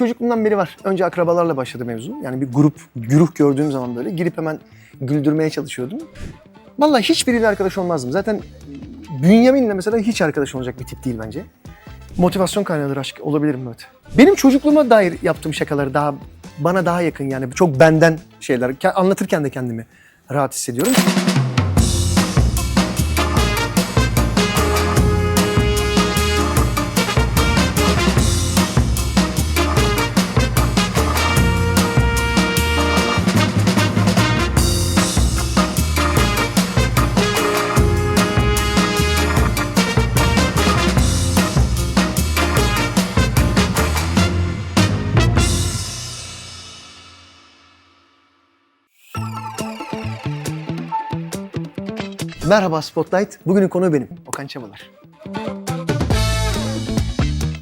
Çocukluğumdan beri var. Önce akrabalarla başladı mevzu. Yani bir grup, güruh gördüğüm zaman böyle girip hemen güldürmeye çalışıyordum. Vallahi hiçbiriyle arkadaş olmazdım. Zaten Bünyamin'le mesela hiç arkadaş olacak bir tip değil bence. Motivasyon kaynağıdır aşk olabilirim evet. Benim çocukluğuma dair yaptığım şakaları daha bana daha yakın yani çok benden şeyler. Ke- Anlatırken de kendimi rahat hissediyorum. Merhaba Spotlight. Bugünün konuğu benim. Okan Çamalar.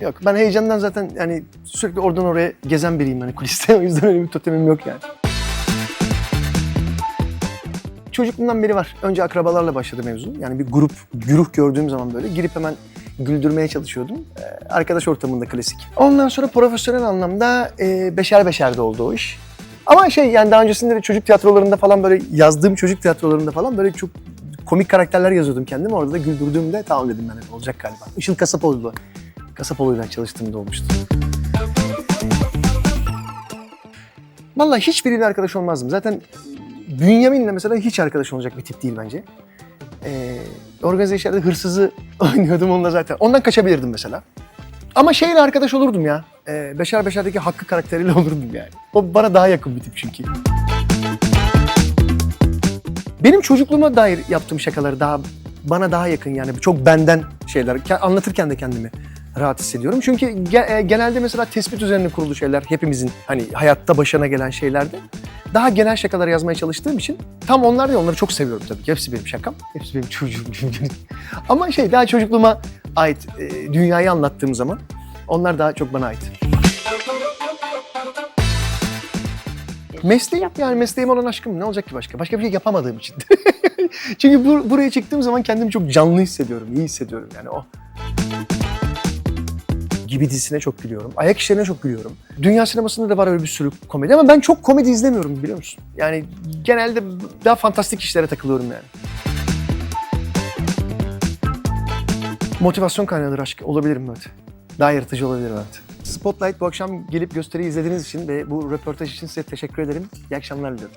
Yok ben heyecandan zaten yani sürekli oradan oraya gezen biriyim hani kuliste. O yüzden öyle bir totemim yok yani. Çocukluğumdan beri var. Önce akrabalarla başladı mevzu. Yani bir grup, güruh gördüğüm zaman böyle girip hemen güldürmeye çalışıyordum. Ee, arkadaş ortamında klasik. Ondan sonra profesyonel anlamda e, beşer beşer de oldu o iş. Ama şey yani daha öncesinde de çocuk tiyatrolarında falan böyle yazdığım çocuk tiyatrolarında falan böyle çok komik karakterler yazıyordum kendime. Orada da güldürdüğümde tamam dedim ben hani olacak galiba. Işıl Kasapoğlu'yla, Kasapoğlu'yla çalıştığımda olmuştu. Vallahi hiçbiriyle arkadaş olmazdım. Zaten Bünyamin'le mesela hiç arkadaş olacak bir tip değil bence. Ee, organize işlerde hırsızı oynuyordum onunla zaten. Ondan kaçabilirdim mesela. Ama şeyle arkadaş olurdum ya. Ee, Beşer Beşer'deki Hakkı karakteriyle olurdum yani. O bana daha yakın bir tip çünkü. Benim çocukluğuma dair yaptığım şakaları daha bana daha yakın yani çok benden şeyler. Ke- Anlatırken de kendimi rahat hissediyorum. Çünkü e, genelde mesela tespit üzerine kurulu şeyler hepimizin hani hayatta başına gelen şeylerde daha genel şakalar yazmaya çalıştığım için tam onlar da onları çok seviyorum tabii ki. Hepsi benim şakam. Hepsi benim çocuğum. Ama şey daha çocukluğuma ait e, dünyayı anlattığım zaman onlar daha çok bana ait. Mesleğim yani mesleğim olan aşkım ne olacak ki başka? Başka bir şey yapamadığım için. Çünkü bu, buraya çıktığım zaman kendimi çok canlı hissediyorum, iyi hissediyorum yani o. Gibi dizisine çok gülüyorum. Ayak işlerine çok gülüyorum. Dünya sinemasında da var öyle bir sürü komedi ama ben çok komedi izlemiyorum biliyor musun? Yani genelde daha fantastik işlere takılıyorum yani. Motivasyon kaynağıdır aşk olabilirim evet. Daha yaratıcı olabilirim evet. Spotlight bu akşam gelip gösteriyi izlediğiniz için ve bu röportaj için size teşekkür ederim. İyi akşamlar diliyorum.